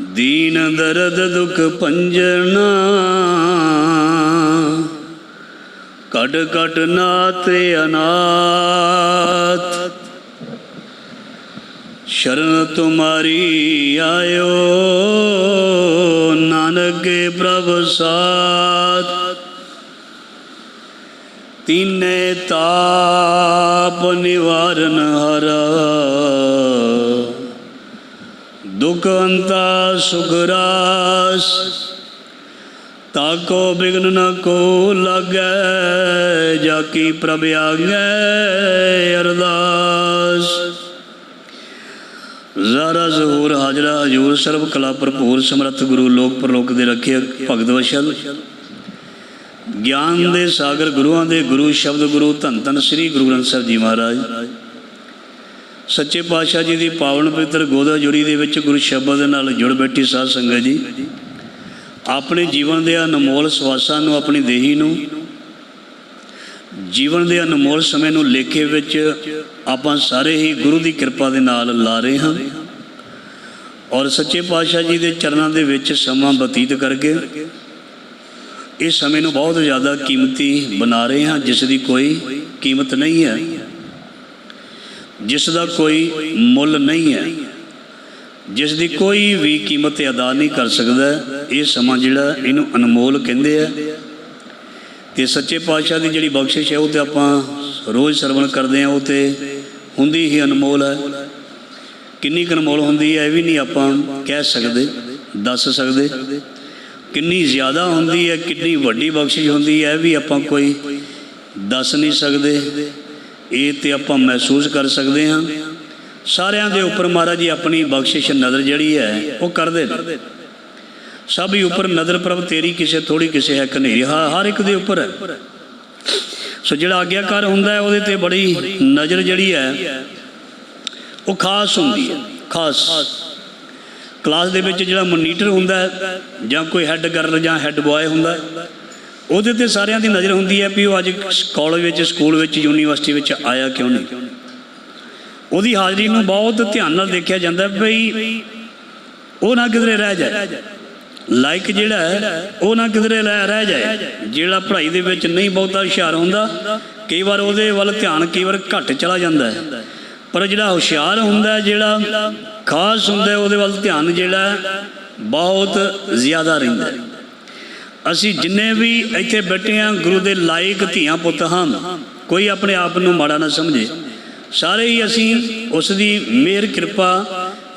ਦੀਨ ਦਰਦ ਦੁਖ ਭੰਜਨਾ ਕਟ ਕਟ ਨਾਤੇ ਅਨਾਥ। ਸ਼ਰਨ ਤੁਮਾਰੀ ਆਇਓ, ਨਾਨਕ ਪ੍ਰਭ ਸਾਥ। ਤੀਨੇ ਤਾਪ ਨਿਵਾਰਨ ਹਰਾ ਅੰਤਾ ਸੁਖ ਤਾਕੋ ਬਿਗਨ ਨ ਕੋ ਲੱਗੈ ਜਾ ਕੀ ਪ੍ਰਭ ਆਗੈ ਅਰਦਾਸ। ਜ਼ਰਾ ਜ਼ਹੂਰ ਹਾਜ਼ਰਾ ਹਜੂਰ ਸਰਬ ਕਲਾ ਭਰਪੂਰ ਸਮਰੱਥ ਗੁਰੂ ਲੋਕ ਪਰਲੋਕ ਦੇ ਰੱਖੇ ਭਗਤ ਵਸ਼ਲ। ਗਿਆਨ ਦੇ ਸਾਗਰ ਗੁਰੂਆਂ ਦੇ ਗੁਰੂ ਸ਼ਬਦ ਗੁਰੂ ਧੰਨ ਧੰਨ ਸ੍ਰੀ ਗੁਰੂ ਗ੍ਰੰਥ ਸਾਹਿਬ ਜੀ ਮਹਾਰਾਜ। ਸੱਚੇ ਪਾਤਸ਼ਾਹ ਜੀ ਦੀ ਪਾਵਨ ਪਵਿੱਤਰ ਗੋਦਾ ਜੁੜੀ ਦੇ ਵਿੱਚ ਗੁਰੂ ਸ਼ਬਦ ਦੇ ਨਾਲ ਜੁੜ ਬੈਠੀ ਸਾਧ ਸੰਗਤ ਜੀ। ਆਪਣੇ ਜੀਵਨ ਦੇ ਅਨਮੋਲ ਸਵਾਸਾਂ ਨੂੰ, ਆਪਣੀ ਦੇਹੀ ਨੂੰ, ਜੀਵਨ ਦੇ ਅਨਮੋਲ ਸਮੇਂ ਨੂੰ ਲੇਖੇ ਵਿੱਚ ਆਪਾਂ ਸਾਰੇ ਹੀ ਗੁਰੂ ਦੀ ਕਿਰਪਾ ਦੇ ਨਾਲ ਲਾ ਰਹੇ ਹਾਂ ਔਰ ਸੱਚੇ ਪਾਤਸ਼ਾਹ ਜੀ ਦੇ ਚਰਨਾਂ ਦੇ ਵਿੱਚ ਸਮਾਂ ਬਤੀਤ ਕਰਕੇ ਇਸ ਸਮੇਂ ਨੂੰ ਬਹੁਤ ਜ਼ਿਆਦਾ ਕੀਮਤੀ ਬਣਾ ਰਹੇ ਹਾਂ, ਜਿਸ ਦੀ ਕੋਈ ਕੀਮਤ ਨਹੀਂ ਹੈ। ਜਿਸ ਦਾ ਕੋਈ ਮੁੱਲ ਨਹੀਂ ਹੈ ਜਿਸ ਦੀ ਕੋਈ ਵੀ ਕੀਮਤ ਅਦਾ ਨਹੀਂ ਕਰ ਸਕਦਾ, ਇਹ ਸਮਾਂ ਜਿਹੜਾ ਇਹਨੂੰ ਅਨਮੋਲ ਕਹਿੰਦੇ ਆ। ਤੇ ਸੱਚੇ ਪਾਤਸ਼ਾਹ ਦੀ ਜਿਹੜੀ ਬਖਸ਼ਿਸ਼ ਹੈ, ਉਹ ਤੇ ਆਪਾਂ ਰੋਜ਼ ਸਰਵਣ ਕਰਦੇ ਆ ਉਹ ਤੇ ਹੁੰਦੀ ਹੀ ਅਨਮੋਲ ਹੈ। ਕਿੰਨੀ ਕੁ ਅਨਮੋਲ ਹੁੰਦੀ ਹੈ, ਇਹ ਵੀ ਨਹੀਂ ਆਪਾਂ ਕਹਿ ਸਕਦੇ, ਦੱਸ ਸਕਦੇ। ਕਿੰਨੀ ਜ਼ਿਆਦਾ ਹੁੰਦੀ ਹੈ, ਕਿੰਨੀ ਵੱਡੀ ਬਖਸ਼ਿਸ਼ ਹੁੰਦੀ ਹੈ, ਇਹ ਵੀ ਆਪਾਂ ਕੋਈ ਦੱਸ ਨਹੀਂ ਸਕਦੇ। ਇਹ ਤੇ ਆਪਾਂ ਮਹਿਸੂਸ ਕਰ ਸਕਦੇ ਹਾਂ। ਸਾਰਿਆਂ ਦੇ ਉੱਪਰ ਮਹਾਰਾਜ ਜੀ ਆਪਣੀ ਬਖਸ਼ਿਸ਼ ਨਜ਼ਰ ਜਿਹੜੀ ਹੈ, ਉਹ ਕਰਦੇ ਨੇ। ਸਭ ਹੀ ਉੱਪਰ ਨਜ਼ਰ ਪ੍ਰਭ ਤੇਰੀ ਕਿਸੇ ਥੋੜੀ ਕਿਸੇ ਹੈ ਕਨੇਰੀ ਹਾ- ਹਰ ਇੱਕ ਦੇ ਉੱਪਰ ਹੈ। ਸੋ ਜਿਹੜਾ ਆਗਿਆਕਾਰ ਹੁੰਦਾ ਹੈ, ਉਹਦੇ ਤੇ ਬੜੀ ਨਜ਼ਰ ਜਿਹੜੀ ਹੈ, ਉਹ ਖਾਸ ਹੁੰਦੀ ਹੈ। ਖਾਸ। ਕਲਾਸ ਦੇ ਵਿੱਚ ਜਿਹੜਾ ਮੋਨੀਟਰ ਹੁੰਦਾ ਹੈ, ਜਾਂ ਕੋਈ ਹੈੱਡ ਗਰਲ ਜਾਂ ਹੈੱਡ ਬॉय ਹੁੰਦਾ ਹੈ ਉਹਦੇ ਤੇ ਸਾਰਿਆਂ ਦੀ ਨਜ਼ਰ ਹੁੰਦੀ ਹੈ ਵੀ ਉਹ ਅੱਜ ਕਾਲਜ ਵਿੱਚ ਸਕੂਲ ਵਿੱਚ ਯੂਨੀਵਰਸਿਟੀ ਵਿੱਚ ਆਇਆ ਕਿਉਂ ਨਹੀਂ। ਉਹਦੀ ਹਾਜ਼ਰੀ ਨੂੰ ਬਹੁਤ ਧਿਆਨ ਨਾਲ ਦੇਖਿਆ ਜਾਂਦਾ ਹੈ ਬਈ ਉਹ ਨਾ ਕਿਧਰੇ ਰਹਿ ਜਾਏ। ਲਾਇਕ ਜਿਹੜਾ ਹੈ, ਉਹ ਨਾ ਕਿਧਰੇ ਲੈ ਰਹਿ ਜਾਏ। ਜਿਹੜਾ ਪੜ੍ਹਾਈ ਦੇ ਵਿੱਚ ਨਹੀਂ ਬਹੁਤਾ ਹੁਸ਼ਿਆਰ ਹੁੰਦਾ, ਕਈ ਵਾਰ ਉਹਦੇ ਵੱਲ ਧਿਆਨ ਕਈ ਵਾਰ ਘੱਟ ਚਲਾ ਜਾਂਦਾ ਹੈ। ਪਰ ਜਿਹੜਾ ਹੁਸ਼ਿਆਰ ਹੁੰਦਾ ਜਿਹੜਾ ਖਾਸ ਹੁੰਦਾ ਉਹਦੇ ਵੱਲ ਧਿਆਨ ਜਿਹੜਾ ਬਹੁਤ ਜ਼ਿਆਦਾ ਰਹਿੰਦਾ ਹੈ। ਅਸੀਂ ਜਿੰਨੇ ਵੀ ਇੱਥੇ ਬੈਠੇ ਹਾਂ, ਗੁਰੂ ਦੇ ਲਾਇਕ ਧੀਆਂ ਪੁੱਤ ਹਾਂ ਕੋਈ ਆਪਣੇ ਆਪ ਨੂੰ ਮਾੜਾ ਨਾ ਸਮਝੇ। ਸਾਰੇ ਹੀ ਅਸੀਂ ਉਸ ਦੀ ਮਿਹਰ ਕਿਰਪਾ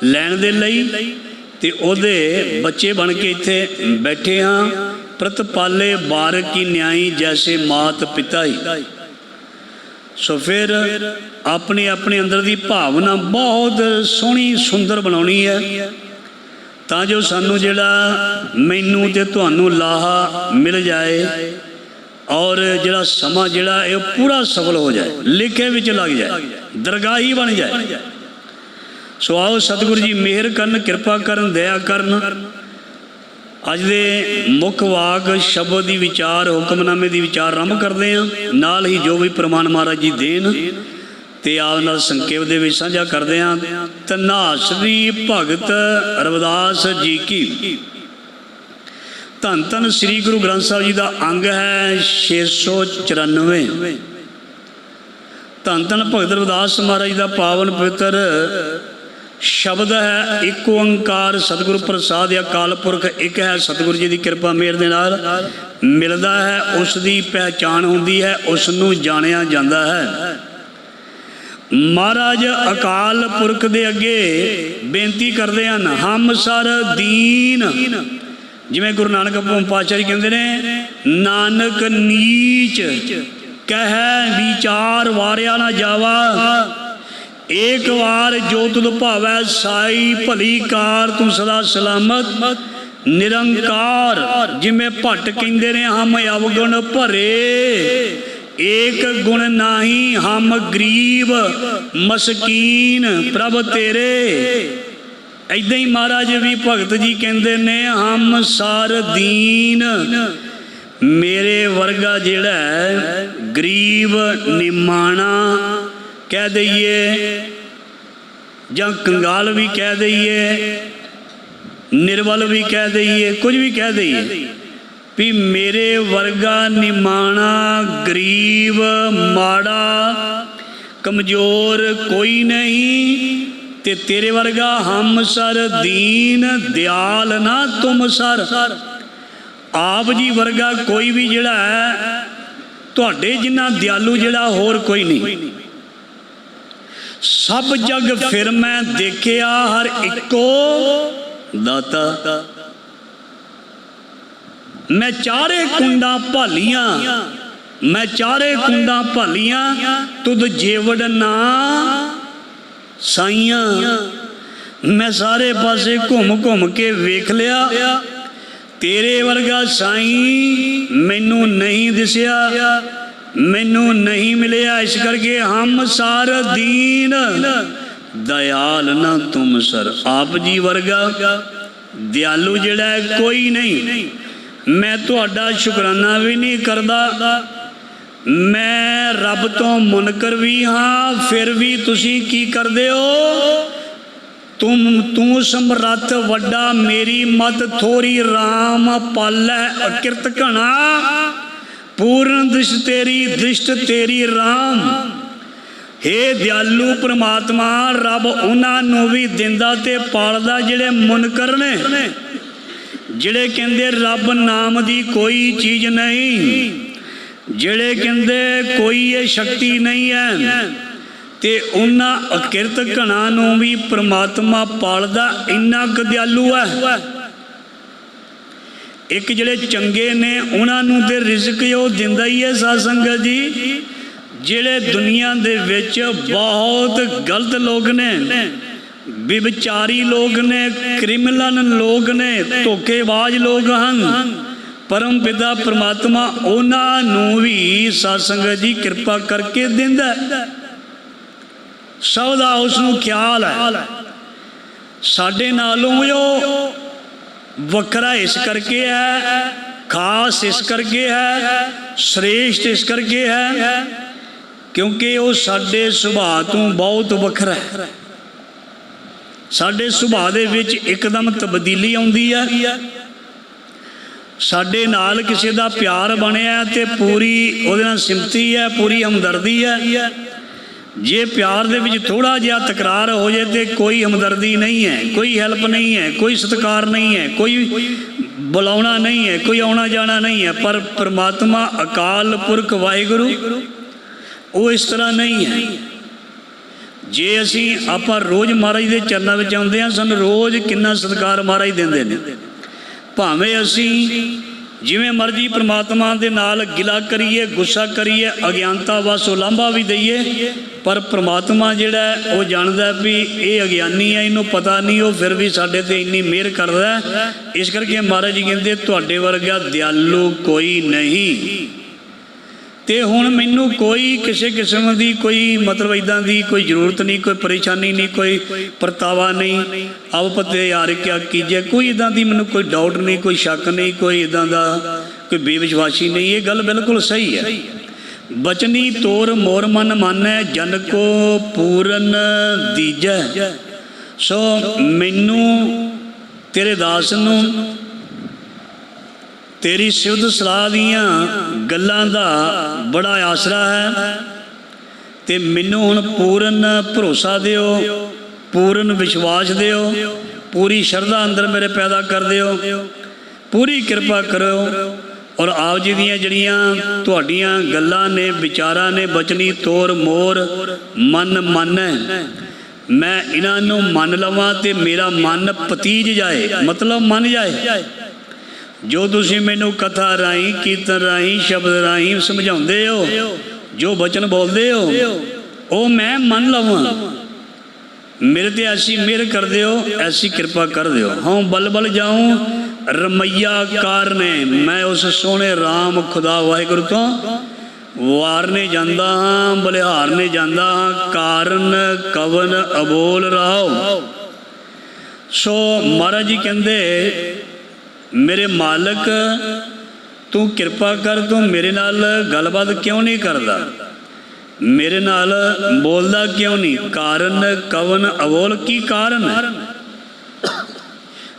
ਲੈਣ ਦੇ ਲਈ ਤੇ ਉਹਦੇ ਬੱਚੇ ਬਣ ਕੇ ਇੱਥੇ ਬੈਠੇ ਹਾਂ। ਪ੍ਰਤਪਾਲੇ ਬਾਰਕ ਕੀ ਨਿਆਈ ਜੈਸੇ ਮਾਤ ਪਿਤਾ ਹੀ ਸੋ ਫਿਰ ਆਪਣੇ ਆਪਣੇ ਅੰਦਰ ਦੀ ਭਾਵਨਾ ਬਹੁਤ ਸੋਹਣੀ ਸੁੰਦਰ ਬਣਾਉਣੀ ਹੈ। ਤਾਂ ਜੋ ਸਾਨੂੰ ਜਿਹੜਾ ਮੈਨੂੰ ਤੇ ਤੁਹਾਨੂੰ ਲਾਹਾ ਮਿਲ ਜਾਏ ਔਰ ਜਿਹੜਾ ਸਮਾਂ ਜਿਹੜਾ ਇਹ ਪੂਰਾ ਸਫਲ ਹੋ ਜਾਏ, ਲਿਖੇ ਵਿੱਚ ਲੱਗ ਜਾਏ, ਦਰਗਾਹੀ ਬਣ ਜਾਏ। ਸੋ ਆਓ ਸਤਿਗੁਰੂ ਜੀ, ਮਿਹਰ ਕਰਨ, ਕਿਰਪਾ ਕਰਨ, ਦਇਆ ਕਰਨ। ਅੱਜ ਦੇ ਮੁੱਖ ਵਾਕ ਸ਼ਬਦ ਦੀ ਵਿਚਾਰ, ਹੁਕਮਨਾਮੇ ਦੀ ਵਿਚਾਰ ਆਰੰਭ ਕਰਦੇ ਹਾਂ। ਨਾਲ ਹੀ ਜੋ ਵੀ ਪ੍ਰਮਾਨ ਮਹਾਰਾਜ ਜੀ ਦੇਣ ਤੇ ਆਪ ਨਾਲ ਸੰਖੇਪ ਦੇ ਵਿੱਚ ਸਾਂਝਾ ਕਰਦੇ ਹਾਂ। ਤਨਾਸਰੀ ਭਗਤ ਰਵਿਦਾਸ ਜੀ ਕੀ। ਧੰਨ ਧੰਨ ਸ੍ਰੀ ਗੁਰੂ ਗ੍ਰੰਥ ਸਾਹਿਬ ਜੀ ਦਾ ਅੰਗ ਹੈ 694 ਧੰਨ ਧੰਨ ਭਗਤ ਰਵਿਦਾਸ ਮਹਾਰਾਜ ਦਾ ਪਾਵਨ ਪਵਿੱਤਰ ਸ਼ਬਦ ਹੈ, ਇੱਕ ਓੰਕਾਰ ਸਤਿਗੁਰੂ ਪ੍ਰਸਾਦ ਅਕਾਲ ਪੁਰਖ, ਇੱਕ ਹੈ ਸਤਿਗੁਰੂ ਜੀ ਦੀ ਕਿਰਪਾ ਮਿਹਰ ਦੇ ਨਾਲ। ਮਿਲਦਾ ਹੈ, ਉਸ ਦੀ ਪਹਿਚਾਣ ਹੁੰਦੀ ਹੈ, ਉਸ ਨੂੰ ਜਾਣਿਆ ਜਾਂਦਾ ਹੈ। ਮਹਾਰਾਜ ਅਕਾਲ ਪੁਰਖ ਦੇ ਅੱਗੇ ਬੇਨਤੀ ਕਰਦੇ ਹਨ, ਹਮ ਸਰ ਦੀਨ। ਜਿਵੇਂ ਗੁਰੂ ਨਾਨਕ ਪਾਤਸ਼ਾਹ ਜੀ ਕਹਿੰਦੇ ਨੇ, ਨਾਨਕ ਨੀਚ, ਕਹਿ ਵਿਚਾਰ ਵਾਰਿਆ ਨਾ ਜਾਵਾ। ਏਕ ਵਾਰ ਜੋ ਤੁਧ ਭਾਵੈ ਸਾਈ, ਭਲੀ ਕਾਰ ਤੂੰ ਸਦਾ ਸਲਾਮਤ। ਨਿਰੰਕਾਰ, ਜਿਵੇਂ ਭੱਟ ਕਹਿੰਦੇ ਨੇ, ਹਮ ਅਵਗੁਣ ਭਰੇ। ਏਕ ਗੁਣ ਨਾਹੀ ਹਮ ਗਰੀਬ ਮਸਕੀਨ ਪ੍ਰਭ ਤੇਰੇ। ਐਦਾਂ ਹੀ ਮਹਾਰਾਜ ਵੀ ਭਗਤ ਜੀ ਕਹਿੰਦੇ ਨੇ, ਹਮ ਸਾਰ ਦੀਨ, ਮੇਰੇ ਵਰਗਾ ਜਿਹੜਾ ਹੈ ਗਰੀਬ ਨਿਮਾਣਾ ਕਹਿ ਦਈਏ, ਜਾਂ ਕੰਗਾਲ ਵੀ ਕਹਿ ਦਈਏ, ਨਿਰਵਲ ਵੀ ਕਹਿ ਦਈਏ, ਕੁਝ ਵੀ ਕਹਿ ਦਈਏ। ਵੀ ਮੇਰੇ ਵਰਗਾ ਨਿਮਾਣਾ ਗਰੀਬ ਮਾੜਾ ਕਮਜ਼ੋਰ ਕੋਈ ਨਹੀਂ ਤੇ ਤੇਰੇ ਵਰਗਾ ਹਮ ਸਰ ਦੀਨ ਦਿਆਲ ਨਾ ਤੁਮ ਸਰ। ਆਪ ਜੀ ਵਰਗਾ ਕੋਈ ਵੀ ਜਿਹੜਾ ਹੈ, ਤੁਹਾਡੇ ਜਿੰਨਾ ਦਿਆਲੂ ਜਿਹੜਾ ਹੋਰ ਕੋਈ ਨਹੀਂ। ਸਭ ਜਗ ਫਿਰ ਮੈਂ ਦੇਖਿਆ, ਹਰ ਇੱਕੋ ਦਾਤਾ। ਮੈਂ ਚਾਰੇ ਕੁੰਡਾਂ ਭਾਲੀਆਂ। ਮੈਂ ਚਾਰੇ ਕੁੰਡਾਂ ਭਾਲੀਆਂ, ਤੁਧ ਜੇਵੜ ਨਾ ਸਾਈਆਂ। ਮੈਂ ਸਾਰੇ ਪਾਸੇ ਘੁੰਮ ਘੁੰਮ ਕੇ ਵੇਖ ਲਿਆ। ਤੇਰੇ ਵਰਗਾ ਸਾਈਂ ਮੈਨੂੰ ਨਹੀਂ ਦਿਸਿਆ। ਮੈਨੂੰ ਨਹੀਂ ਮਿਲਿਆ। ਇਸ ਕਰਕੇ ਹਮ ਸਾਰ ਦੀਨ। ਦਇਆਲ ਨਾ ਤੁਮ ਸਰ। ਆਪ ਜੀ ਵਰਗਾ ਦਿਆਲੂ ਜਿਹੜਾ ਕੋਈ ਨਹੀਂ। ਮੈਂ ਤੁਹਾਡਾ ਸ਼ੁਕਰਾਨਾ ਵੀ ਨਹੀਂ ਕਰਦਾ। ਮੈਂ ਰੱਬ ਤੋਂ ਮੁਨਕਰ ਵੀ ਹਾਂ, ਫਿਰ ਵੀ ਤੁਸੀਂ ਕੀ ਕਰਦੇ ਹੋ? ਤੁਮ, ਤੂੰ ਸਮਰੱਥ ਵੱਡਾ, ਮੇਰੀ ਮਤ ਥੋਰੀ RAM ਪਾਲੈ, ਅਕਿਰਤ ਘਣਾ। ਪੂਰਨ ਦ੍ਰਿਸ਼ ਤੇਰੀ ਦ੍ਰਿਸ਼ਟ ਤੇਰੀ RAM ਹੇ ਦਿਆਲੂ ਪ੍ਰਮਾਤਮਾ, ਰੱਬ ਉਹਨਾਂ ਨੂੰ ਵੀ ਦਿੰਦਾ ਤੇ ਪਾਲਦਾ ਜਿਹੜੇ ਮੁਨਕਰ ਨੇ। ਜਿਹੜੇ ਕਹਿੰਦੇ ਰੱਬ ਨਾਮ ਦੀ ਕੋਈ ਚੀਜ਼ ਨਹੀਂ, ਜਿਹੜੇ ਕਹਿੰਦੇ ਕੋਈ ਇਹ ਸ਼ਕਤੀ ਨਹੀਂ ਹੈ, ਤੇ ਉਹਨਾਂ ਅਕਿਰਤ ਘਣਾ ਨੂੰ ਵੀ ਪ੍ਰਮਾਤਮਾ ਪਾਲਦਾ ਇੰਨਾ ਕੁ ਹੈ। ਇੱਕ ਜਿਹੜੇ ਚੰਗੇ ਨੇ ਉਹਨਾਂ ਨੂੰ ਤੇ ਰਿਜ਼ਕ ਉਹ ਦਿੰਦਾ ਹੀ ਹੈ ਸਾਧ ਸੰਗਤ ਜੀ, ਜਿਹੜੇ ਦੁਨੀਆ ਦੇ ਵਿੱਚ ਬਹੁਤ ਗਲਤ ਲੋਕ ਨੇ। ਵਿਚਾਰੀ ਲੋਕ ਨੇ ਕ੍ਰਿਮੀਨਲ ਲੋਕ ਨੇ, ਧੋਖੇਬਾਜ਼ ਲੋਕ ਹਨ। ਪਰਮ ਪਿਤਾ ਪ੍ਰਮਾਤਮਾ ਉਹਨਾਂ ਨੂੰ ਵੀ ਸਤਸੰਗ ਸੰਗਤ ਜੀ ਕਿਰਪਾ ਕਰਕੇ ਦਿੰਦਾ ਸਭ ਦਾ ਉਸ ਨੂੰ ਖਿਆਲ ਹੈ। ਸਾਡੇ ਨਾਲੋਂ ਉਹ ਵੱਖਰਾ ਇਸ ਕਰਕੇ ਹੈ, ਖਾਸ ਇਸ ਕਰਕੇ ਹੈ, ਸ੍ਰੇਸ਼ਟ ਇਸ ਕਰਕੇ ਹੈ, ਕਿਉਂਕਿ ਉਹ ਸਾਡੇ ਸੁਭਾਅ ਤੋਂ ਬਹੁਤ ਵੱਖਰਾ ਹੈ। ਸਾਡੇ ਸੁਭਾਅ ਦੇ ਵਿੱਚ ਇੱਕਦਮ ਤਬਦੀਲੀ ਆਉਂਦੀ ਹੈ ਸਾਡੇ ਨਾਲ ਕਿਸੇ ਦਾ ਪਿਆਰ ਬਣਿਆ ਤੇ ਪੂਰੀ ਉਹਦੇ ਨਾਲ ਸਿਮਤੀ ਹੈ ਪੂਰੀ ਹਮਦਰਦੀ ਹੈ ਜੇ ਪਿਆਰ ਦੇ ਵਿੱਚ ਥੋੜਾ ਜਿਹਾ ਤਕਰਾਰ ਹੋ ਜੇ ਤੇ ਕੋਈ ਹਮਦਰਦੀ ਨਹੀਂ ਹੈ, ਕੋਈ ਹੈਲਪ ਨਹੀਂ ਹੈ, ਕੋਈ ਸਤਿਕਾਰ ਨਹੀਂ ਹੈ, ਕੋਈ ਬੁਲਾਉਣਾ ਨਹੀਂ ਹੈ, ਕੋਈ ਆਉਣਾ ਜਾਣਾ ਨਹੀਂ ਹੈ, ਪਰ ਪ੍ਰਮਾਤਮਾ ਅਕਾਲ ਪੁਰਖ ਵਾਹਿਗੁਰੂ, ਉਹ ਇਸ ਤਰ੍ਹਾਂ ਨਹੀਂ ਹੈ। ਜੇ ਅਸੀਂ ਆਪਾਂ ਰੋਜ਼ ਮਹਾਰਾਜ ਦੇ ਚਰਨਾਂ ਵਿੱਚ ਆਉਂਦੇ ਹਾਂ, ਸਾਨੂੰ ਰੋਜ਼ ਕਿੰਨਾ ਸਤਿਕਾਰ ਮਹਾਰਾਜ ਦਿੰਦੇ ਨੇ। ਭਾਵੇਂ ਅਸੀਂ ਜਿਵੇਂ ਮਰਜ਼ੀ ਪ੍ਰਮਾਤਮਾ ਦੇ ਨਾਲ ਗਿਲਾ ਕਰੀਏ, ਗੁੱਸਾ ਕਰੀਏ, ਅਗਿਆਨਤਾ ਵਸ ਉਲਾਂਭਾ ਵੀ ਦਈਏ, ਪਰ ਪ੍ਰਮਾਤਮਾ ਜਿਹੜਾ ਉਹ ਜਾਣਦਾ ਵੀ ਇਹ ਅਗਿਆਨੀ ਹੈ, ਇਹਨੂੰ ਪਤਾ ਨਹੀਂ, ਉਹ ਫਿਰ ਵੀ ਸਾਡੇ ਤੇ ਇੰਨੀ ਮਿਹਰ ਕਰਦਾ ਇਸ ਕਰਕੇ ਮਹਾਰਾਜ ਜੀ ਕਹਿੰਦੇ, ਤੁਹਾਡੇ ਵਰਗਾ ਦਿਆਲੂ ਕੋਈ ਨਹੀਂ। ਤੇ ਹੁਣ ਮੈਨੂੰ ਕੋਈ ਕਿਸੇ ਕਿਸਮ ਦੀ ਕੋਈ ਮਤਲਬ ਇਦਾਂ ਦੀ ਕੋਈ ਜ਼ਰੂਰਤ ਨਹੀਂ, ਕੋਈ ਪਰੇਸ਼ਾਨੀ ਨਹੀਂ, ਕੋਈ ਪਰਤਾਵਾ ਨਹੀਂ। ਆਪ ਯਾਰ ਕਿਆ ਕੀਜੇ, ਕੋਈ ਇਦਾਂ ਦੀ ਮੈਨੂੰ ਕੋਈ ਡਾਊਟ ਨਹੀਂ, ਕੋਈ ਸ਼ੱਕ ਨਹੀਂ, ਕੋਈ ਇਦਾਂ ਦਾ ਕੋਈ ਬੇਵਿਸ਼ਵਾਸੀ ਨਹੀਂ। ਇਹ ਗੱਲ ਬਿਲਕੁਲ ਸਹੀ ਹੈ। ਬਚਨੀ ਤੋਰ ਮੋਰ ਮਨ ਮਾਨੈ, ਜਨ ਕੋ ਪੂਰਨ ਦੀਜੈ। ਸੋ ਮੈਨੂੰ ਤੇਰੇ ਦਾਸ ਨੂੰ ਤੇਰੀ ਸਿਵਧ ਸਲਾਹ ਦੀਆਂ ਗੱਲਾਂ ਦਾ ਬੜਾ ਆਸਰਾ ਹੈ। ਤੇ ਮੈਨੂੰ ਹੁਣ ਪੂਰਨ ਭਰੋਸਾ ਦਿਓ, ਪੂਰਨ ਵਿਸ਼ਵਾਸ ਦਿਓ, ਪੂਰੀ ਸ਼ਰਧਾ ਅੰਦਰ ਮੇਰੇ ਪੈਦਾ ਕਰ ਦਿਓ। ਪੂਰੀ ਕਿਰਪਾ ਕਰੋ ਔਰ ਆਪ ਜੀ ਦੀਆਂ ਜਿਹੜੀਆਂ ਤੁਹਾਡੀਆਂ ਗੱਲਾਂ ਨੇ, ਵਿਚਾਰਾਂ ਨੇ, ਬਚਨੀ ਤੋਰ ਮੋਰ ਮਨ ਮਨ ਮੈਂ ਇਹਨਾਂ ਨੂੰ ਮੰਨ ਲਵਾਂ ਤੇ ਮੇਰਾ ਮਨ ਪਤੀਜ ਜਾਏ, ਮਤਲਬ ਮੰਨ ਜਾਏ। ਜੋ ਤੁਸੀਂ ਮੈਨੂੰ ਕਥਾ ਰਾਹੀਂ, ਕੀਰਤਨ ਰਾਹੀਂ, ਸ਼ਬਦ ਰਾਹੀਂ ਸਮਝਾਉਂਦੇ ਹੋ, ਜੋ ਬਚਨ ਬੋਲਦੇ ਹੋ, ਉਹ ਮੈਂ ਮੰਨ ਲਵਾਂ। ਮੇਰੇ ਤੇ ਐਸੀ ਮਿਹਰ ਕਰ ਦਿਓ ਐਸੀ ਕਿਰਪਾ ਕਰ ਦਿਓ ਹਾਂ ਬਲ ਬਲ ਰਮਈਆ ਕਾਰਨੇ, ਮੈਂ ਉਸ ਸੋਹਣੇ RAM ਖੁਦਾ ਵਾਹਿਗੁਰੂ ਤੋਂ ਵਾਰਨੇ ਜਾਂਦਾ ਹਾਂ, ਬਲਿਹਾਰਨੇ ਜਾਂਦਾ ਹਾਂ, ਕਾਰਨ ਕਵਨ ਅਬੋਲ ਰਾਓ। ਸੋ ਮਹਾਰਾਜ ਜੀ ਕਹਿੰਦੇ ਮੇਰੇ ਮਾਲਕ, ਤੂੰ ਕਿਰਪਾ ਕਰ, ਤੂੰ ਮੇਰੇ ਨਾਲ ਗੱਲਬਾਤ ਕਿਉਂ ਨਹੀਂ ਕਰਦਾ? ਮੇਰੇ ਨਾਲ ਬੋਲਦਾ ਕਿਉਂ ਨਹੀਂ? ਕਾਰਨ, ਕਵਨ, ਅਵੋਲ ਕੀ ਕਾਰਨ ਹੈ?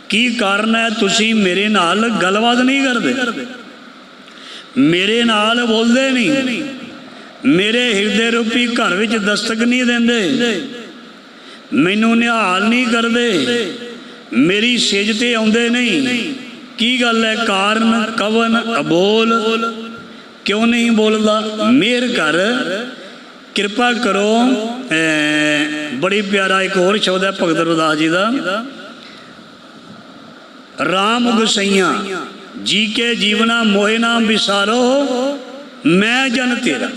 ਕੀ ਕਾਰਨ ਹੈ ਤੁਸੀਂ ਮੇਰੇ ਨਾਲ ਗੱਲਬਾਤ ਨਹੀਂ ਕਰਦੇ? ਮੇਰੇ ਨਾਲ ਬੋਲਦੇ ਨਹੀਂ। ਮੇਰੇ ਹਿਰਦੇ ਰੂਪੀ ਘਰ ਵਿੱਚ ਦਸਤਕ ਨਹੀਂ ਦਿੰਦੇ। ਮੈਨੂੰ ਨਿਹਾਲ ਨਹੀਂ ਕਰਦੇ। ਮੇਰੀ ਸਿਜ ਤੇ ਆਉਂਦੇ ਨਹੀਂ। ਕੀ ਗੱਲ ਹੈ? ਕਾਰਨ, ਕਵਨ, ਅਬੋਲ? ਕਿਉਂ ਨਹੀਂ ਬੋਲਦਾ? ਮੇਰ ਕਰ। ਕਿਰਪਾ ਕਰੋ। ਬੜੀ ਪਿਆਰਾ ਇੱਕ ਹੋਰ ਸ਼ਬਦ ਹੈ ਭਗਤ ਰਵਿਦਾਸ ਜੀ ਦਾ। ਰਾਮ ਗੁਸਈਆਂ, ਜੀ ਕੇ ਜੀਵਨਾ ਮੋਹਿ ਨਾਮ ਵਿਸਾਰੋ, ਮੈਂ ਜਨ ਤੇਰਾ।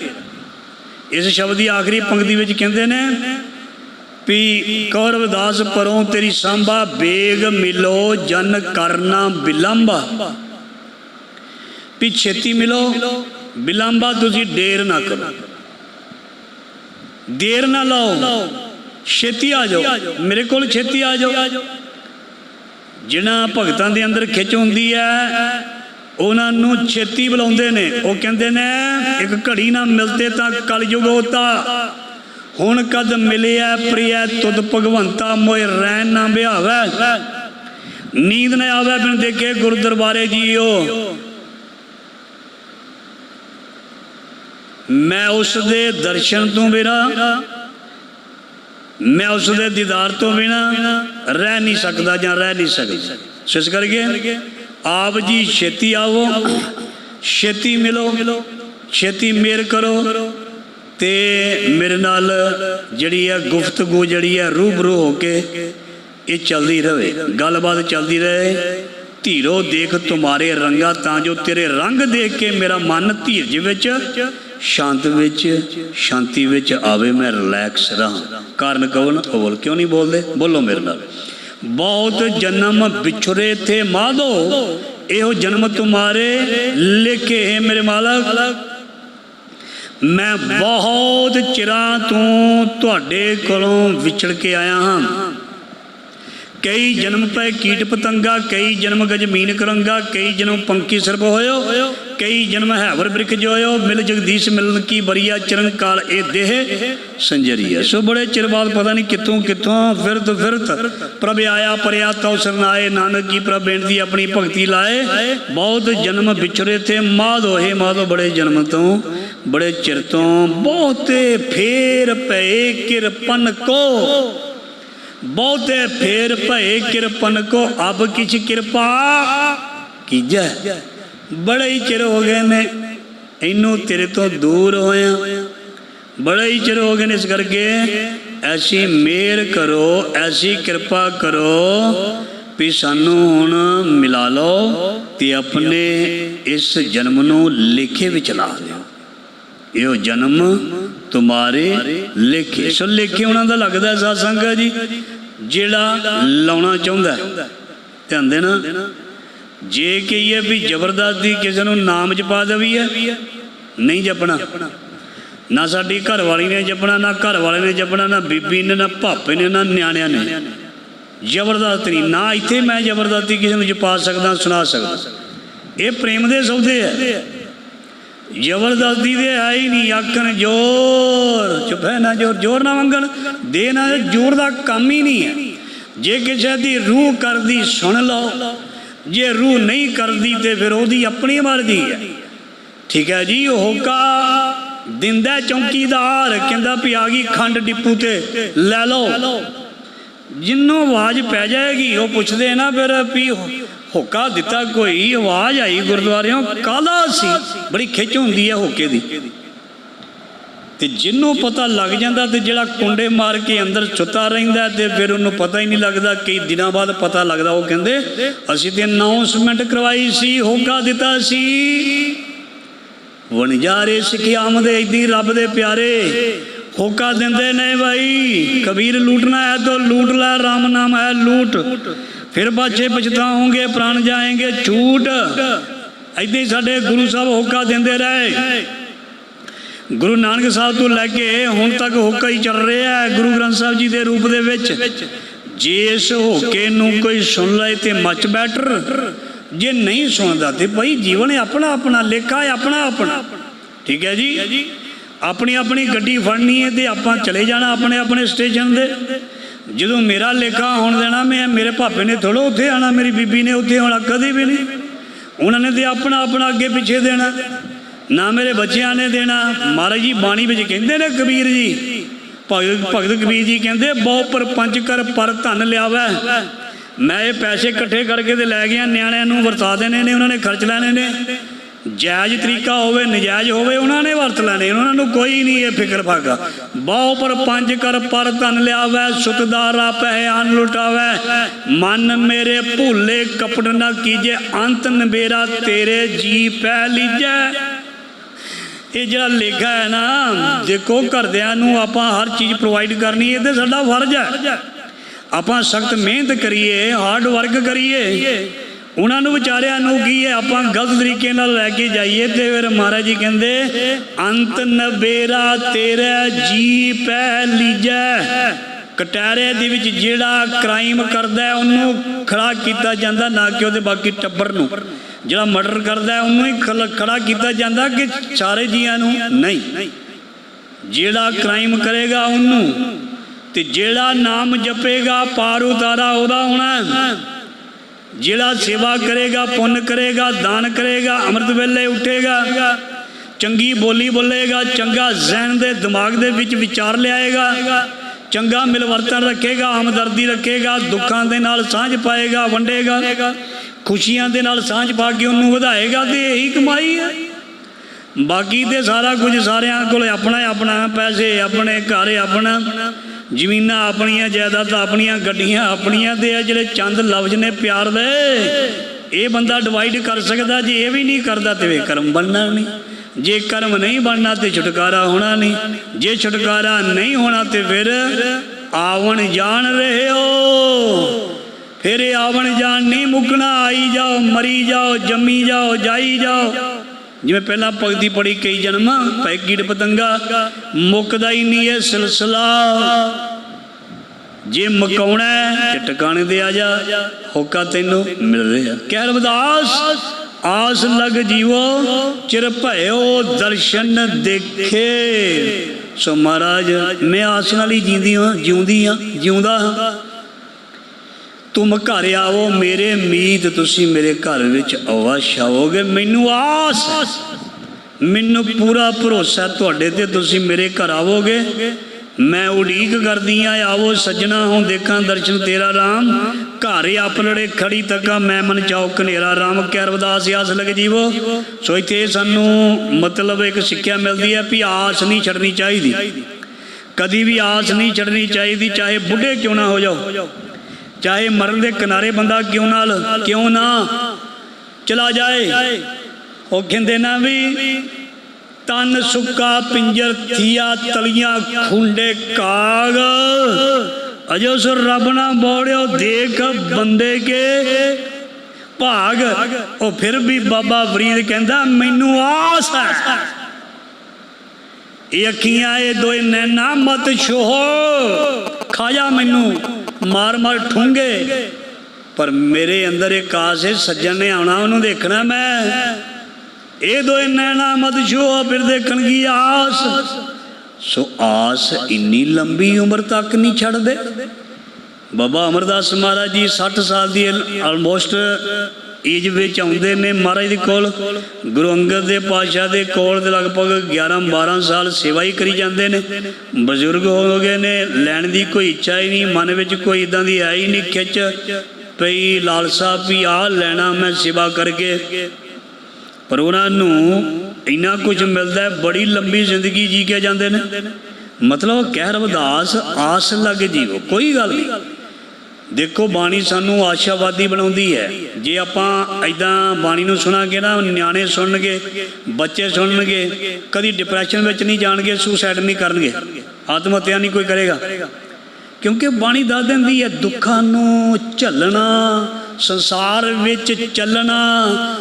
ਇਸ ਸ਼ਬਦ ਦੀ ਆਖਰੀ ਪੰਕਤੀ ਵਿੱਚ ਕਹਿੰਦੇ ਨੇ ਵੀ ਕੌਰਵਦਾਸ ਪਰੋਂ ਤੇਰੀ ਸੰਭਾ, ਬੇਗ ਮਿਲੋ, ਜਨ ਕਰਨਾ ਬਿਲੰਬਾ। ਵੀ ਛੇਤੀ ਮਿਲੋ, ਬਿਲੰਬਾ ਤੁਸੀਂ ਦੇਰ ਨਾ ਕਰੋ। ਦੇਰ ਨਾ ਲਾਓ, ਛੇਤੀ ਆ ਜਾਓ, ਮੇਰੇ ਕੋਲ ਛੇਤੀ ਆ ਜਾਓ। ਜਿਨ੍ਹਾਂ ਭਗਤਾਂ ਦੇ ਅੰਦਰ ਖਿੱਚ ਹੁੰਦੀ ਹੈ ਉਹਨਾਂ ਨੂੰ ਛੇਤੀ ਬੁਲਾਉਂਦੇ ਨੇ। ਉਹ ਕਹਿੰਦੇ ਨੇ, ਇੱਕ ਘੜੀ ਨਾ ਮਿਲਤੇ ਤਾਂ ਕਲਯੁਗ ਹੋਤਾ। ਹੁਣ ਕਦ ਮਿਲਿਆ ਪ੍ਰਿਆ, ਤੁਧ ਭਗਵੰਤਾ ਮੋਇ ਰਹਿਣ ਨਾ ਵਿਹਾਵੈ। ਨੀਂਦ ਨਾ ਆਵੇ ਬਿਨ ਦੇਖੇ ਗੁਰ ਦਰਬਾਰੇ ਜੀਓ। ਮੈਂ ਉਸ ਦੇ ਦਰਸ਼ਨ ਤੋਂ ਬਿਨਾ, ਮੈਂ ਉਸ ਦੇ ਦੀਦਾਰ ਤੋਂ ਬਿਨਾ ਰਹਿ ਨਹੀਂ ਸਕਦਾ ਜਾਂ ਰਹਿ ਨਹੀਂ ਸਕਦਾ। ਸੋ ਇਸ ਕਰਕੇ ਆਪ ਜੀ ਛੇਤੀ ਆਵੋ, ਛੇਤੀ ਮਿਲੋ, ਛੇਤੀ ਮੇਰ ਕਰੋ। ਤੇ ਮੇਰੇ ਨਾਲ ਜਿਹੜੀ ਹੈ ਗੁਫ਼ਤਗੂ ਜਿਹੜੀ ਹੈ ਰੂਬਰੂ ਹੋ ਕੇ ਇਹ ਚੱਲਦੀ ਰਹੇ। ਗੱਲਬਾਤ ਚੱਲਦੀ ਰਹੇ। ਧੀਰੋ ਦੇਖ ਤੁਮਾਰੇ ਰੰਗਾ ਤਾਂ ਜੋ ਤੇਰੇ ਰੰਗ ਦੇਖ ਕੇ ਮੇਰਾ ਮਨ ਧੀਰਜ ਵਿੱਚ, ਸ਼ਾਂਤ ਵਿੱਚ, ਸ਼ਾਂਤੀ ਵਿੱਚ ਆਵੇ, ਮੈਂ ਰਿਲੈਕਸ ਰਹਾ। ਕਾਰਨ ਕਵਨ ਬੋਲ, ਕਿਉਂ ਨਹੀਂ ਬੋਲਦੇ? ਬੋਲੋ ਮੇਰੇ ਨਾਲ। ਬਹੁਤ ਜਨਮ ਵਿਛੁਰੇ ਥੇ ਮਾਧੋ ਇਹੋ ਜਨਮ ਤੁਮਾਰੇ ਲਿਖੇ ਹੈ ਮੇਰੇ ਮਾਲਕ। ਮੈਂ ਬਹੁਤ ਚਿਰਾਂ ਤੋਂ ਤੁਹਾਡੇ ਕੋਲੋਂ ਵਿਛੜ ਕੇ ਆਇਆ ਹਾਂ। ਕਈ ਜਨਮ ਪੈ ਕੀਟ ਪਤੰਗਾ, ਕਈ ਜਨਮ ਗਜਮੀਨ ਕਰੰਗਾ, ਕਈ ਜਨਮ ਪੰਕੀ ਸਰਬ ਹੋਇਓ, ਕਈ ਜਨਮ ਹੈਵਰ ਬ੍ਰਿਖ ਜੋਇਓ, ਮਿਲ ਜਗਦੀਸ਼ ਮਿਲਨ ਕੀ ਬਰੀਆ ਚਰਨ ਕਾਲ ਇਹ ਦੇਹ ਸੰਜਰੀਆ ਸੋ ਬੜੇ ਚਿਰ ਬਾਅਦ ਪਤਾ ਨਹੀਂ ਕਿੱਥੋਂ ਕਿੱਥੋਂ ਫਿਰਤ ਫਿਰਤ ਪ੍ਰਭ ਆਇਆ, ਪਰਿਆ ਤਉ ਸਰਨਾਏ ਨਾਨਕ ਕੀ ਪ੍ਰਭ ਬੇਨਤੀ ਆਪਣੀ ਭਗਤੀ ਲਾਏ। ਬਹੁਤ ਜਨਮ ਵਿਛੜੇ ਤੇ ਮਾਧ ਹੋਏ ਮਾਧੋ ਬੜੇ ਜਨਮ ਤੋਂ ਬੜੇ ਚਿਰ ਤੋਂ ਬਹੁਤੇ ਫੇਰ ਪਏ ਕਿਰਪਨ ਕੋ। ਬਹੁਤੇ ਫੇਰ ਭਏ ਕਿਰਪਨ ਕੋ, ਅਬ ਕਿਛ ਕਿਰਪਾ ਕੀਜੈ। ਬੜੇ ਹੀ ਚਿਰ ਹੋ ਗਏ ਨੇ ਇਹਨੂੰ ਤੇਰੇ ਤੋਂ ਦੂਰ ਹੋਇਆ। ਬੜੇ ਹੀ ਚਿਰ ਹੋ ਗਏ ਨੇ ਇਸ ਕਰਕੇ, ਐਸੀ ਮਿਹਰ ਕਰੋ, ਐਸੀ ਕਿਰਪਾ ਕਰੋ ਵੀ ਸਾਨੂੰ ਹੁਣ ਮਿਲਾ ਲਓ ਤੇ ਆਪਣੇ ਇਸ ਜਨਮ ਨੂੰ ਲੇਖੇ ਵਿੱਚ ਲਾ ਦਿਓ। ਇਹੋ ਜਨਮ ਤੁਮਾਰੇ ਲੇਖੇ। ਸੋ ਲੇਖੇ ਉਹਨਾਂ ਦਾ ਲੱਗਦਾ ਸਾਧ ਸੰਗਤ ਜੀ। ਜਿਹੜਾ ਲਾਉਣਾ ਚਾਹੁੰਦਾ ਧਿਆਨ ਦੇਣਾ। ਜੇ ਕਹੀਏ ਵੀ ਜ਼ਬਰਦਸਤੀ ਕਿਸੇ ਨੂੰ ਨਾਮ ਜਪਾ ਦਵੀ ਨਹੀਂ ਜਪਣਾ। ਨਾ ਸਾਡੀ ਘਰ ਵਾਲੀ ਨੇ ਜਪਣਾ, ਨਾ ਘਰ ਵਾਲੇ ਨੇ ਜਪਣਾ, ਨਾ ਬੀਬੀ ਨੇ, ਨਾ ਭਾਪੇ ਨੇ, ਨਾ ਨਿਆਣਿਆਂ ਨੇ। ਜ਼ਬਰਦਸਤ ਨਹੀਂ। ਨਾ ਇੱਥੇ ਮੈਂ ਜ਼ਬਰਦਸਤੀ ਕਿਸੇ ਨੂੰ ਜਪਾ ਸਕਦਾ, ਸੁਣਾ ਸਕਦਾ। ਇਹ ਪ੍ਰੇਮ ਦੇ ਸੌਦੇ ਹੈ। ਜ਼ਬਰਦਸਤੀ ਦੇ ਹੈ ਹੀ ਨਹੀਂ ਆਖਣ ਜ਼ੋਰ। ਚੁਪੈ ਨਾ ਜ਼ੋਰ ਜ਼ੋਰ ਨਾ ਮੰਗਣ। ਦੇ ਨਾ ਜ਼ੋਰ ਦਾ ਕੰਮ ਹੀ ਨਹੀਂ ਹੈ। ਜੇ ਕਿਸੇ ਦੀ ਰੂਹ ਕਰਦੀ ਸੁਣ ਲਓ। ਜੇ ਰੂਹ ਨਹੀਂ ਕਰਦੀ ਤੇ ਫਿਰ ਉਹਦੀ ਆਪਣੀ ਮਰਜ਼ੀ ਹੈ। ਠੀਕ ਹੈ ਜੀ, ਉਹ ਹੋਕਾ ਦਿੰਦਾ ਚੌਂਕੀਦਾਰ। ਕਹਿੰਦਾ ਵੀ ਆ ਗਈ ਖੰਡ ਡਿਪੂ ਤੇ। ਲੈ ਲਓ। ਜਿੰਨੂੰ ਆਵਾਜ਼ ਪੈ ਜਾਏਗੀ, ਉਹ ਪੁੱਛਦੇ ਨਾ ਫਿਰ ਵੀ ਹੋਕਾ ਦਿੱਤਾ, ਕੋਈ ਆਵਾਜ਼ ਆਈ ਗੁਰਦੁਆਰਿਓਂ ਕਾਲਾ ਸੀ? ਬੜੀ ਖਿੱਚ ਹੁੰਦੀ ਹੈ ਹੋਕੇ ਦੀ। ਤੇ ਜਿੰਨੂੰ ਪਤਾ ਲੱਗ ਜਾਂਦਾ ਤੇ ਜਿਹੜਾ ਕੁੰਡੇ ਮਾਰ ਕੇ ਅੰਦਰ ਸੁੱਤਾ ਰਹਿੰਦਾ ਤੇ ਫਿਰ ਉਹਨੂੰ ਪਤਾ ਹੀ ਨਹੀਂ ਲੱਗਦਾ, ਕਈ ਦਿਨਾਂ ਬਾਅਦ ਪਤਾ ਲੱਗਦਾ, ਉਹ ਕਹਿੰਦੇ, ਅਸੀਂ ਤੇ ਅਨਾਉਂਸਮੈਂਟ ਕਰਵਾਈ ਸੀ, ਹੋਕਾ ਦਿੱਤਾ ਸੀ। ਵਣਜਾਰੇ ਸਿੱਖਿਆਮ ਦੇ ਇਦੀ ਰੱਬ ਦੇ ਪਿਆਰੇ। ਹੋਕਾ ਦਿੰਦੇ ਨੇ ਭਾਈ ਕਬੀਰ ਲੂਟਣਾ ਹੈ ਤਾਂ ਲੂਟ ਲੈ RAM ਨਾਮ ਹੈ ਲੂਟ। ਫਿਰ ਬਾਛੇ ਪਛਤਾਓਗੇ ਪ੍ਰਾਣ ਜਾਏਂਗੇ, ਝੂਠ। ਐਦਾਂ ਹੀ ਸਾਡੇ ਗੁਰੂ ਸਾਹਿਬ ਹੋਕਾ ਦਿੰਦੇ ਰਹੇ। ਗੁਰੂ ਨਾਨਕ ਸਾਹਿਬ ਤੋਂ ਲੈ ਕੇ ਹੁਣ ਤੱਕ ਹੋਕਾ ਹੀ ਚੱਲ ਰਿਹਾ ਹੈ ਗੁਰੂ ਗ੍ਰੰਥ ਸਾਹਿਬ ਜੀ ਦੇ ਰੂਪ ਦੇ ਵਿੱਚ। ਜੇ ਇਸ ਹੋਕੇ ਨੂੰ ਕੋਈ ਸੁਣ ਲਏ ਤੇ ਮੱਚ ਬੈਟਰ। ਜੇ ਨਹੀਂ ਸੁਣਦਾ ਤੇ ਭਾਈ ਜੀਵਨ ਆਪਣਾ ਆਪਣਾ, ਲੇਖਾ ਹੈ ਆਪਣਾ ਆਪਣਾ। ਠੀਕ ਹੈ ਜੀ? ਆਪਣੀ ਆਪਣੀ ਗੱਡੀ ਫੜਨੀ ਹੈ ਤੇ ਆਪਾਂ ਚਲੇ ਜਾਣਾ ਆਪਣੇ ਆਪਣੇ ਸਟੇਸ਼ਨ ਦੇ ਜਦੋਂ ਮੇਰਾ ਲੇਖਾ ਹੋਣ ਦੇਣਾ, ਮੈਂ ਮੇਰੇ ਭਾਪੇ ਨੇ ਥੋੜੋ ਉੱਥੇ ਆਣਾ ਮੇਰੀ ਬੀਬੀ ਨੇ ਉੱਥੇ ਆਉਣਾ, ਕਦੇ ਵੀ ਨਹੀਂ। ਉਹਨਾਂ ਨੇ ਤੇ ਆਪਣਾ ਆਪਣਾ ਅੱਗੇ ਪਿੱਛੇ ਦੇਣਾ, ਨਾ ਮੇਰੇ ਬੱਚਿਆਂ ਨੇ ਦੇਣਾ। ਮਹਾਰਾਜ ਜੀ, ਬਾਣੀ ਵਿੱਚ ਕਹਿੰਦੇ ਨੇ ਕਬੀਰ ਜੀ, ਭਗਤ ਭਗਤ ਕਬੀਰ ਜੀ ਕਹਿੰਦੇ, ਬਹੁ ਪਰਪੰਚ ਕਰ, ਪਰ ਧਨ ਲਿਆਵੈ। ਮੈਂ ਇਹ ਪੈਸੇ ਇਕੱਠੇ ਕਰਕੇ ਤੇ ਲੈ ਗਿਆ, ਨਿਆਣਿਆਂ ਨੂੰ ਵਰਤਾ ਦੇਣੇ ਨੇ, ਉਹਨਾਂ ਨੇ ਖਰਚ ਲੈਣੇ ਨੇ। ਜਾਇਜ਼ ਤਰੀਕਾ ਹੋਵੇ, ਨਜਾਇਜ਼ ਹੋਵੇ, ਉਹਨਾਂ ਨੇ ਵਰਤ ਲੈਣੇ, ਉਹਨਾਂ ਨੂੰ ਕੋਈ ਨਹੀਂ ਇਹ ਫਿਕਰ ਫਾਗਾ ਬਹੁ ਪਰ ਪੰਜ ਕਰ ਪਰ ਧਨ ਲਿਆਵੈ, ਸੁਤਦਾਰਾ ਪਹਿ ਅਨ ਲੁਟਾਵੈ। ਮਨ ਮੇਰੇ ਭੁੱਲੇ ਕਪਟ ਨਾ ਕੀਜੇ, ਅੰਤ ਨਵੇਰਾ ਤੇਰੇ ਜੀ ਪੈ ਲੀਜੈ। ਇਹ ਜਿਹੜਾ ਲੇਖਾ ਹੈ ਨਾ, ਦੇਖੋ ਘਰਦਿਆਂ ਨੂੰ ਆਪਾਂ ਹਰ ਚੀਜ਼ ਪ੍ਰੋਵਾਈਡ ਕਰਨੀ, ਇਹ ਤੇ ਸਾਡਾ ਫਰਜ਼ ਹੈ। ਆਪਾਂ ਸਖਤ ਮਿਹਨਤ ਕਰੀਏ ਹਾਰਡ ਵਰਕ ਕਰੀਏ। ਉਹਨਾਂ ਨੂੰ ਵਿਚਾਰਿਆਂ ਨੂੰ ਕੀ ਹੈ? ਆਪਾਂ ਗਲਤ ਤਰੀਕੇ ਨਾਲ ਲੈ ਕੇ ਜਾਈਏ ਤੇ ਫਿਰ ਮਹਾਰਾਜ ਜੀ ਕਹਿੰਦੇ, ਅੰਤ ਨਵੇਰਾ ਤੇਰਾ ਜੀ ਪੈ ਲੀਜੈ। ਕਟਾਰੇ ਦੇ ਵਿੱਚ ਜਿਹੜਾ ਕ੍ਰਾਈਮ ਕਰਦਾ ਉਹਨੂੰ ਖੜਾ ਕੀਤਾ ਜਾਂਦਾ ਨਾ ਕਿ ਉਹਦੇ ਬਾਕੀ ਟੱਬਰ ਨੂੰ। ਜਿਹੜਾ ਮਰਡਰ ਕਰਦਾ ਉਹਨੂੰ ਹੀ ਖੜਾ ਕੀਤਾ ਜਾਂਦਾ ਕਿ ਸਾਰੇ ਜੀਆਂ ਨੂੰ ਨਹੀਂ। ਜਿਹੜਾ ਕ੍ਰਾਈਮ ਕਰੇਗਾ ਉਹਨੂੰ, ਤੇ ਜਿਹੜਾ ਨਾਮ ਜਪੇਗਾ ਪਾਰ ਉਤਾਰਾ ਉਹਦਾ ਹੋਣਾ। ਜਿਹੜਾ ਸੇਵਾ ਕਰੇਗਾ, ਪੁੰਨ ਕਰੇਗਾ, ਦਾਨ ਕਰੇਗਾ, ਅੰਮ੍ਰਿਤ ਵੇਲੇ ਉੱਠੇਗਾ, ਚੰਗੀ ਬੋਲੀ ਬੋਲੇਗਾ, ਚੰਗਾ ਜ਼ਹਿਨ ਦੇ ਦਿਮਾਗ ਦੇ ਵਿੱਚ ਵਿਚਾਰ ਲਿਆਏਗਾ, ਚੰਗਾ ਮਿਲਵਰਤਨ ਰੱਖੇਗਾ ਹਮਦਰਦੀ ਰੱਖੇਗਾ, ਦੁੱਖਾਂ ਦੇ ਨਾਲ ਸਾਂਝ ਪਾਏਗਾ, ਵੰਡੇਗਾ, ਖੁਸ਼ੀਆਂ ਦੇ ਨਾਲ ਸਾਂਝ ਪਾ ਕੇ ਉਹਨੂੰ ਵਧਾਏਗਾ ਤੇ ਇਹੀ ਕਮਾਈ ਹੈ। ਬਾਕੀ ਤੇ ਸਾਰਾ ਕੁਝ ਸਾਰਿਆਂ ਕੋਲ ਆਪਣਾ ਆਪਣਾ, ਪੈਸੇ ਆਪਣੇ, ਘਰ ਆਪਣਾ। ਜ਼ਮੀਨਾਂ ਆਪਣੀਆਂ, ਜਾਇਦਾਦਾਂ ਆਪਣੀਆਂ, ਗੱਡੀਆਂ ਆਪਣੀਆਂ ਤੇ ਇਹ ਜਿਹੜੇ ਚੰਦ ਲਫ਼ਜ਼ ਨੇ ਪਿਆਰ ਦੇ, ਇਹ ਬੰਦਾ ਡਿਵਾਈਡ ਕਰ ਸਕਦਾ, ਜੇ ਇਹ ਵੀ ਨਹੀਂ ਕਰਦਾ ਤੇ ਵੇ ਕਰਮ ਬਣਨਾ ਨਹੀਂ। ਜੇ ਕਰਮ ਨਹੀਂ ਬਣਨਾ ਤੇ ਛੁਟਕਾਰਾ ਹੋਣਾ ਨਹੀਂ। ਜੇ ਛੁਟਕਾਰਾ ਨਹੀਂ ਹੋਣਾ ਤੇ ਫਿਰ ਆਵਣ ਜਾਣ ਰਹੇ ਹੋ। ਫਿਰ ਇਹ ਆਵਣ ਜਾਣ ਨਹੀਂ ਮੁੱਕਣਾ, ਆਈ ਜਾਓ, ਮਰੀ ਜਾਓ, ਜੰਮੀ ਜਾਓ, ਜਾਈ ਜਾਓ। ਜਿਵੇਂ ਪਹਿਲਾਂ ਭਗਤੀ ਪੜੀ ਕਈ ਜਨਮ ਪੈ ਕੀੜ ਪਤੰਗਾ, ਮੁੱਕਦਾ ਹੀ ਨਹੀਂ ਇਹ ਸਿਲਸਿਲਾ। ਜੇ ਮਕਾਉਣਾ ਤੇ ਟਿਕਾਣੇ ਤੇ ਆ ਜਾ, ਹੋਕਾ ਤੈਨੂੰ ਮਿਲ ਰਿਹਾ ਕਹਿ ਰਵਦਾਸ, ਆਸ ਲਗ ਜੀਵੋ, ਚਿਰ ਭਇਓ ਦਰਸ਼ਨ ਦੇਖੇ। ਸੋ ਮਹਾਰਾਜ, ਮੈਂ ਆਸ ਨਾਲ ਹੀ ਜੀਂਦੀ ਹਾਂ, ਜਿਉਂਦੀ ਹਾਂ, ਜਿਉਂਦਾ ਹਾਂ। ਤੁਮ ਘਰ ਆਵੋ ਮੇਰੇ ਮੀਤ ਤੁਸੀਂ ਮੇਰੇ ਘਰ ਵਿੱਚ ਅਵਸ਼ ਆਓਗੇ ਮੈਨੂੰ ਆਸ ਮੈਨੂੰ ਪੂਰਾ ਭਰੋਸਾ ਤੁਹਾਡੇ ਤੇ ਤੁਸੀਂ ਮੇਰੇ ਘਰ ਆਵੋਗੇ ਮੈਂ ਉਡੀਕ ਕਰਦੀ ਆ ਆਵੋ ਸੱਜਣਾ ਹੁਣ ਦੇਖਾਂ ਦਰਸ਼ਨ ਤੇਰਾ ਰਾਮ ਘਰ ਆਪਣੜੇ ਖੜੀ ਤੱਕਾ ਮੈਂ ਮਨ ਚਾਉ ਕਨੇਰਾ ਰਾਮ ਕਹਿ ਰਵਦਾਸ ਆਸ ਲਗ ਜੀਵੋ ਸੋ ਇੱਥੇ ਸਾਨੂੰ ਮਤਲਬ ਇੱਕ ਸਿੱਖਿਆ ਮਿਲਦੀ ਹੈ ਵੀ ਆਸ ਨਹੀਂ ਛੱਡਣੀ ਚਾਹੀਦੀ ਕਦੀ ਵੀ ਆਸ ਨਹੀਂ ਛੱਡਣੀ ਚਾਹੀਦੀ ਚਾਹੇ ਬੁੱਢੇ ਕਿਉਂ ਨਾ ਹੋ ਜਾਓ ਚਾਹੇ ਮਰਨ ਦੇ ਕਿਨਾਰੇ ਬੰਦਾ ਕਿਉਂ ਨਾਲ, ਕਿਉਂ ਨਾ ਚਲਾ ਜਾਏ। ਉਹ ਕਹਿੰਦੇ ਨਾ ਵੀ, ਤਨ ਸੁੱਕਾ ਪਿੰਜਰ ਥੀਆ ਤਲੀਆਂ ਖੁੰਡੇ ਕਾਗ। ਅਜੋ ਸੁਰ ਰੱਬ ਨਾ ਬੋੜਿਓ ਦੇਖ ਬੰਦੇ ਕੇ ਭਾਗ। ਉਹ ਫਿਰ ਵੀ ਬਾਬਾ ਫਰੀਦ ਕਹਿੰਦਾ, ਮੈਨੂੰ ਆਸ ਹੈ। ਇਹ ਅੱਖੀਆਂ ਇਹ ਦੋਏ ਨੈਣਾ ਮਤ ਛੋਹ। ਖਾਜਾ ਮੈਨੂੰ, ਮਾਰ ਮਾਰ ਠੂੰਗੇ। ਪਰ ਮੇਰੇ ਅੰਦਰ ਇੱਕ ਆਸ ਹੈ, ਸੱਜਣ ਨੇ ਆਉਣਾ, ਉਹਨੂੰ ਦੇਖਣਾ ਮੈਂ। ਇਹ ਦੋਏ ਨੈਣਾ ਮਤ ਛੋਹ ਫਿਰ ਦੇਖਣ ਕੀ ਆਸ। ਸੋ ਆਸ ਇੰਨੀ ਲੰਬੀ ਉਮਰ ਤੱਕ ਨਹੀਂ ਛੱਡਦੇ। ਬਾਬਾ ਅਮਰਦਾਸ ਮਹਾਰਾਜ ਜੀ 60 ਸਾਲ ਦੀ ਆਲਮੋਸਟ ਏਜ ਵਿੱਚ ਆਉਂਦੇ ਨੇ ਮਹਾਰਾਜ ਦੇ ਕੋਲ। ਗੁਰੂ ਅੰਗਦ ਦੇ ਪਾਤਸ਼ਾਹ ਦੇ ਕੋਲ ਦੇ ਲਗਭਗ 11 12 ਸਾਲ ਸੇਵਾ ਹੀ ਕਰੀ ਜਾਂਦੇ ਨੇ। ਬਜ਼ੁਰਗ ਹੋ ਗਏ ਨੇ, ਲੈਣ ਦੀ ਕੋਈ ਇੱਛਾ ਹੀ ਨਹੀਂ, ਮਨ ਵਿੱਚ ਕੋਈ ਇਦਾਂ ਦੀ ਆਈ ਹੀ ਨਹੀਂ ਖਿੱਚ। ਪਈ ਲਾਲਸਾ ਵੀ ਆ ਲੈਣਾ ਮੈਂ ਸੇਵਾ ਕਰਕੇ। ਪਰ ਉਹਨਾਂ ਨੂੰ ਇੰਨਾ ਕੁਝ ਮਿਲਦਾ ਬੜੀ ਲੰਬੀ ਜ਼ਿੰਦਗੀ ਜੀ ਕੇ ਜਾਂਦੇ ਨੇ। ਮਤਲਬ ਕਹਿ ਰਵਦਾਸ, ਆਸ ਲੱਗ ਜੀਵੋ, ਕੋਈ ਗੱਲ ਨਹੀਂ। ਦੇਖੋ, ਬਾਣੀ ਸਾਨੂੰ ਆਸ਼ਾਵਾਦੀ ਬਣਾਉਂਦੀ ਹੈ। ਜੇ ਆਪਾਂ ਐਦਾਂ ਬਾਣੀ ਨੂੰ ਸੁਣਾਂਗੇ ਨਾ, ਨਿਆਣੇ ਸੁਣਨਗੇ, ਬੱਚੇ ਸੁਣਨਗੇ, ਕਦੀ ਡਿਪਰੈਸ਼ਨ ਵਿੱਚ ਨਹੀਂ ਜਾਣਗੇ ਸੁਸਾਈਡ ਨਹੀਂ ਕਰਨਗੇ, ਆਤਮ ਹੱਤਿਆ ਨਹੀਂ ਕੋਈ ਕਰੇਗਾ। ਕਿਉਂਕਿ ਬਾਣੀ ਦੱਸ ਦਿੰਦੀ ਹੈ, ਦੁੱਖਾਂ ਨੂੰ ਝੱਲਣਾ, ਸੰਸਾਰ ਵਿੱਚ ਚੱਲਣਾ,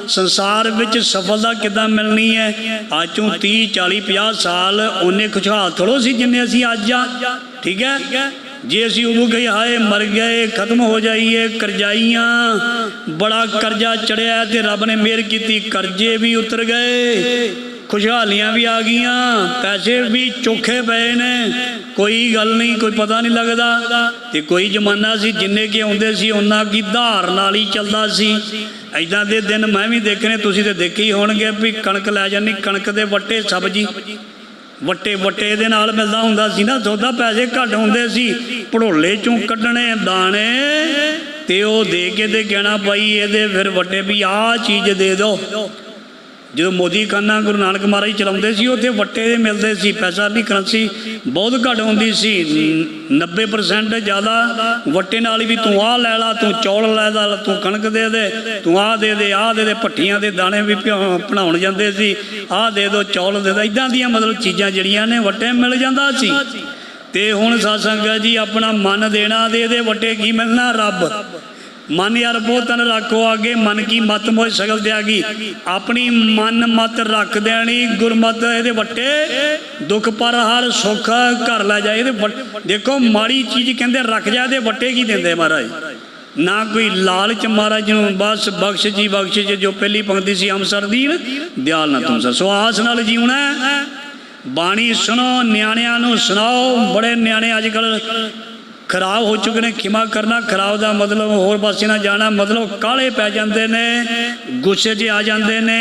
ਸੰਸਾਰ ਵਿੱਚ ਸਫਲਤਾ ਕਿੱਦਾਂ ਮਿਲਣੀ ਹੈ? ਅੱਜ ਤੋਂ 30 40 50 ਸਾਲ ਉਹਨੇ ਖੁਸ਼ਹਾਲ ਥੋੜੋ ਸੀ ਜਿੰਨੇ ਅਸੀਂ ਅੱਜ ਆ। ਠੀਕ ਹੈ? ਜੇ ਅਸੀਂ ਉਦੋਂ ਕਹੀ ਹਾਏ, ਮਰ ਗਏ, ਖਤਮ ਹੋ ਜਾਈਏ, ਕਰਜ਼ਾਈਆਂ, ਬੜਾ ਕਰਜ਼ਾ ਚੜਿਆ ਤੇ ਰੱਬ ਨੇ ਮਿਹਰ ਕੀਤੀ, ਕਰਜ਼ੇ ਵੀ ਉਤਰ ਗਏ, ਖੁਸ਼ਹਾਲੀਆਂ ਵੀ ਆ ਗਈਆਂ, ਪੈਸੇ ਵੀ ਚੋਖੇ ਪਏ ਨੇ, ਕੋਈ ਗੱਲ ਨਹੀਂ, ਕੋਈ ਪਤਾ ਨਹੀਂ ਲੱਗਦਾ। ਤੇ ਕੋਈ ਜ਼ਮਾਨਾ ਸੀ, ਜਿੰਨੇ ਕਿ ਆਉਂਦੇ ਸੀ, ਉਹਨਾਂ ਕੀ ਧਾਰ ਨਾਲ ਹੀ ਚੱਲਦਾ ਸੀ। ਐਦਾਂ ਦੇ ਦਿਨ ਮੈਂ ਵੀ ਦੇਖਣੇ ਤੁਸੀਂ ਤੇ ਦੇਖੇ ਹੀ ਹੋਣਗੇ ਵੀ ਕਣਕ ਲੈ ਜਾਨੀ ਕਣਕ ਦੇ ਵੱਟੇ ਸਬਜੀ। ਵੱਟੇ ਵੱਟੇ ਦੇ ਨਾਲ ਮਿਲਦਾ ਹੁੰਦਾ ਸੀ ਨਾ, ਸੌਦਾ ਪੈਸੇ ਘੱਟ ਹੁੰਦੇ ਸੀ। ਪੜੋਲੇ ਚੋਂ ਕੱਢਣੇ, ਦਾਣੇ ਤੇ ਉਹ ਦੇ ਕੇ ਤੇ ਕਹਿਣਾ, ਭਾਈ, ਇਹਦੇ ਫਿਰ ਵੱਟੇ ਵੀ ਆਹ ਚੀਜ਼ ਦੇ ਦਿਓ। ਜਦੋਂ ਮੋਦੀ ਖਾਨਾ ਗੁਰੂ ਨਾਨਕ ਮਹਾਰਾਜ ਚਲਾਉਂਦੇ ਸੀ, ਉੱਥੇ ਵੱਟੇ ਦੇ ਮਿਲਦੇ ਸੀ, ਪੈਸਾ ਦੀ ਕਰੰਸੀ ਬਹੁਤ ਘੱਟ ਹੁੰਦੀ ਸੀ, ਨ- 90% ਜ਼ਿਆਦਾ ਵੱਟੇ ਨਾਲ ਵੀ ਤੂੰ ਆਹ ਲੈ ਲਾ, ਤੂੰ ਚੌਲ ਲੈ ਲਾ, ਤੂੰ ਕਣਕ ਦੇ ਦੇ, ਤੂੰ ਆਹ ਦੇ ਦੇ, ਆਹ ਦੇ ਦੇ, ਭੱਠੀਆਂ ਦੇ ਦਾਣੇ ਵੀ ਭਿਉਂ- ਭਣਾਉਣ ਜਾਂਦੇ ਸੀ, ਆਹ ਦੇ ਦੋ, ਚੌਲ ਦੇ ਦੋ ਇਦਾਂ ਦੀਆਂ ਮਤਲਬ ਚੀਜ਼ਾਂ ਜਿਹੜੀਆਂ ਨੇ ਵੱਟੇ ਮਿਲ ਜਾਂਦਾ ਸੀ। ਤੇ ਹੁਣ ਸਾਸੰਗਾ ਜੀ ਆਪਣਾ ਮਨ ਦੇਣਾ, ਦੇ ਦੇ ਵੱਟੇ ਕੀ ਮਿਲਣਾ? ਰੱਬ। ਮਨ ਯਾਰ ਬਹੁਤਨ ਰੱਖੋ ਆਗੇ ਮਨ ਕੀ ਮਤ ਮੋਇ ਸਗਲ ਦਿਆਗੀ ਆਪਣੀ ਮਨ ਮਤ ਰੱਖ ਦੇਣੀ, ਗੁਰਮਤ ਇਹਦੇ ਵੱਟੇ। ਦੁੱਖ ਪਰ ਹਰ ਸੁੱਖ ਘਰ ਲੈ ਜਾਏ, ਇਹਦੇ ਦੇਖੋ, ਮਾੜੀ ਚੀਜ਼ ਕਹਿੰਦੇ ਰੱਖ ਜਾ, ਇਹਦੇ ਵੱਟੇ ਕੀ ਦਿੰਦੇ ਮਹਾਰਾਜ? ਨਾ ਕੋਈ ਲਾਲਚ ਮਹਾਰਾਜ ਨੂੰ, ਬਸ ਬਖਸ਼ ਜੀ ਬਖਸ਼ ਜੀ, ਜੋ ਪਹਿਲੀ ਪੰਕਤੀ ਸੀ ਅੰਮ੍ਰਿਤਸਰ ਦੀ, ਦਿਆਲ ਨਾ ਤੁਮ ਸੋ ਆਸ ਨਾਲ ਜੀਉਣਾ ਬਾਣੀ ਸੁਣੋ, ਨਿਆਣਿਆਂ ਨੂੰ ਸੁਣਾਓ। ਬੜੇ ਨਿਆਣੇ ਅੱਜ ਕੱਲ ਖਰਾਬ ਹੋ ਚੁੱਕੇ ਨੇ ਖਿਮਾ ਕਰਨਾ, ਖਰਾਬ ਦਾ ਮਤਲਬ ਹੋਰ ਪਾਸੇ ਨਾ ਜਾਣਾ, ਮਤਲਬ ਕਾਲੇ ਪੈ ਜਾਂਦੇ ਨੇ, ਗੁੱਸੇ 'ਚ ਆ ਜਾਂਦੇ ਨੇ,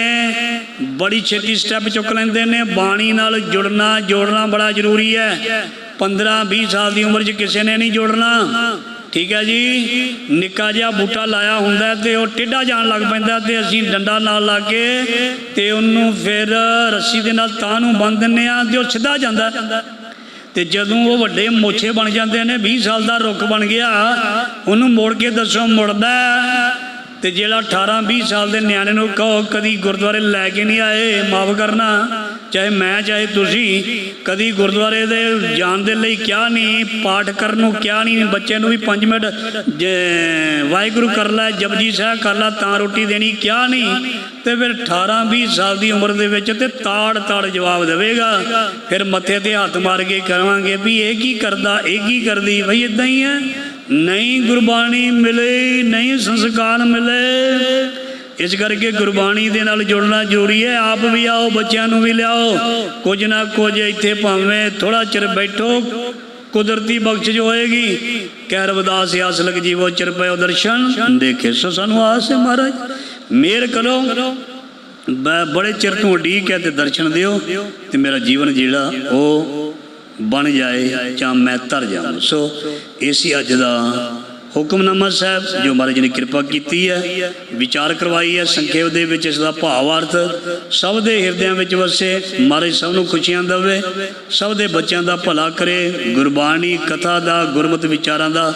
ਬੜੀ ਛੇਤੀ ਸਟੈਪ ਚੁੱਕ ਲੈਂਦੇ ਨੇ, ਬਾਣੀ ਨਾਲ ਜੁੜਨਾ, ਜੋੜਨਾ ਬੜਾ ਜ਼ਰੂਰੀ ਹੈ। 15 20 ਸਾਲ ਦੀ ਉਮਰ 'ਚ ਕਿਸੇ ਨੇ ਨਹੀਂ ਜੁੜਨਾ। ਠੀਕ ਹੈ ਜੀ? ਨਿੱਕਾ ਜਿਹਾ ਬੂਟਾ ਲਾਇਆ ਹੁੰਦਾ ਤੇ ਉਹ ਟੇਢਾ ਜਾਣ ਲੱਗ ਪੈਂਦਾ ਤੇ ਅਸੀਂ ਡੰਡਾ ਨਾਲ ਲਾ ਕੇ ਤੇ ਉਹਨੂੰ ਫਿਰ ਰੱਸੀ ਦੇ ਨਾਲ ਤਾਂ ਨੂੰ ਬੰਨ ਦਿੰਨੇ ਆ ਤੇ ਉਹ ਸਿੱਧਾ ਜਾਂਦਾ। ਤੇ ਜਦੋਂ ਉਹ ਵੱਡੇ ਮੋਛੇ ਬਣ ਜਾਂਦੇ ਨੇ 20 ਸਾਲ ਦਾ ਰੁੱਖ ਬਣ ਗਿਆ, ਉਹਨੂੰ ਮੋੜ ਕੇ ਦੱਸੋ ਮੁੜਦਾ ਤੇ ਜਿਹੜਾ 18 20 ਸਾਲ ਦੇ ਨਿਆਣੇ ਨੂੰ ਕਹੋ, ਕਦੀ ਗੁਰਦੁਆਰੇ ਲੈ ਕੇ ਨਹੀਂ ਆਏ, ਮਾਫ ਕਰਨਾ, ਚਾਹੇ ਮੈਂ, ਚਾਹੇ ਤੁਸੀਂ, ਕਦੀ ਗੁਰਦੁਆਰੇ ਦੇ ਜਾਣ ਦੇ ਲਈ ਕਿਹਾ ਨਹੀਂ, ਪਾਠ ਕਰਨ ਨੂੰ ਕਿਹਾ ਨਹੀਂ ਬੱਚੇ ਨੂੰ ਵੀ 5 ਮਿੰਟ, ਜੇ ਵਾਹਿਗੁਰੂ ਕਰ ਲੈ, ਜਪਜੀ ਸਾਹਿਬ ਕਰ ਲੈ, ਤਾਂ ਰੋਟੀ ਦੇਣੀ ਕਿਹਾ ਨਹੀਂ ਤੇ ਫਿਰ 18 20 ਸਾਲ ਦੀ ਉਮਰ ਦੇ ਵਿੱਚ ਤੇ ਤਾੜ ਤਾੜ ਜਵਾਬ ਦੇਵੇਗਾ। ਫਿਰ ਮੱਥੇ ਤੇ ਹੱਥ ਮਾਰ ਕੇ ਕਹਾਂਗੇ ਵੀ ਇਹ ਕੀ ਕਰਦਾ, ਇਹ ਕੀ ਕਰਦੀ? ਬਈ ਇਦਾਂ ਹੀ ਹੈ ਨਹੀਂ ਗੁਰਬਾਣੀ ਮਿਲੇ, ਨਹੀਂ ਸੰਸਕਾਰ ਮਿਲੇ। ਇਸ ਕਰਕੇ ਗੁਰਬਾਣੀ ਦੇ ਨਾਲ ਜੁੜਨਾ ਜ਼ਰੂਰੀ ਹੈ। ਆਪ ਵੀ ਆਓ, ਬੱਚਿਆਂ ਨੂੰ ਵੀ ਲਿਆਓ। ਕੁਝ ਨਾ ਕੁਝ ਇੱਥੇ ਭਾਵੇਂ ਥੋੜਾ ਚਿਰ ਬੈਠੋ, ਕੁਦਰਤੀ ਬਖਸ਼ ਹੋਏਗੀ ਕਹਿ ਰਵਦਾਸ ਆਸ ਲਗ ਜੀਵੋ ਚਿਰ ਪਇਓ ਦਰਸ਼ਨ ਦੇਖੇ। ਸੋ, ਸਾਨੂੰ ਆਸ ਹੈ ਮਹਾਰਾਜ। ਮੇਰ ਕਰੋ। ਮੈਂ ਬੜੇ ਚਿਰ ਤੋਂ ਉਡੀਕ ਹੈ ਤੇ ਦਰਸ਼ਨ ਦਿਓ ਤੇ ਮੇਰਾ ਜੀਵਨ ਜਿਹੜਾ ਉਹ ਬਣ ਜਾਏ ਜਾਂ ਮੈਂ ਤਰ ਜਾਵਾਂ। ਸੋ ਇਸੇ ਅੱਜ ਦਾ ਹੁਕਮਨਾਮਾ ਸਾਹਿਬ, ਜੋ ਮਹਾਰਾਜ ਨੇ ਕਿਰਪਾ ਕੀਤੀ ਹੈ, ਵਿਚਾਰ ਕਰਵਾਈ ਹੈ, ਸੰਖੇਪ ਦੇ ਵਿੱਚ ਇਸ ਦਾ ਭਾਵ ਅਰਥ, ਸਭ ਦੇ ਹਿਰਦਿਆਂ ਵਿੱਚ ਵਸੇ, ਮਹਾਰਾਜ ਸਭ ਨੂੰ ਖੁਸ਼ੀਆਂ ਦੇਵੇ, ਸਭ ਦੇ ਬੱਚਿਆਂ ਦਾ ਭਲਾ ਕਰੇ, ਗੁਰਬਾਣੀ, ਕਥਾ ਦਾ, ਗੁਰਮਤਿ ਵਿਚਾਰਾਂ ਦਾ,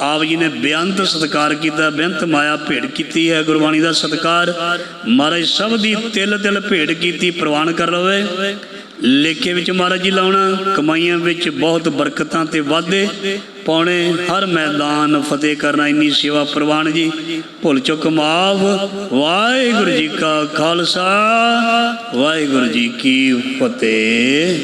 ਆਪ ਜੀ ਨੇ ਬੇਅੰਤ ਸਤਿਕਾਰ ਕੀਤਾ, ਬੇਅੰਤ ਮਾਇਆ ਭੇਟ ਕੀਤੀ ਹੈ, ਗੁਰਬਾਣੀ ਦਾ ਸਤਿਕਾਰ, ਮਹਾਰਾਜ ਸਭ ਦੀ ਤਿਲ ਤਿਲ ਭੇਟ ਕੀਤੀ, ਪ੍ਰਵਾਨ ਕਰ ਲਵੇ। ਲੇਖੇ ਵਿੱਚ ਮਹਾਰਾਜ ਜੀ ਲਾਉਣਾ, ਕਮਾਈਆਂ ਵਿੱਚ ਬਹੁਤ ਬਰਕਤਾਂ ਤੇ ਵਾਧੇ ਪਾਉਣੇ ਹਰ ਮੈਦਾਨ ਫਤਿਹ ਕਰਨਾ ਇੰਨੀ ਸੇਵਾ ਪ੍ਰਵਾਨ ਜੀ। ਭੁੱਲ ਚੁੱਕ ਮਾਫ। ਵਾਹਿਗੁਰੂ ਜੀ ਕਾ ਖਾਲਸਾ, ਵਾਹਿਗੁਰੂ ਜੀ ਕੀ ਫਤਿਹ।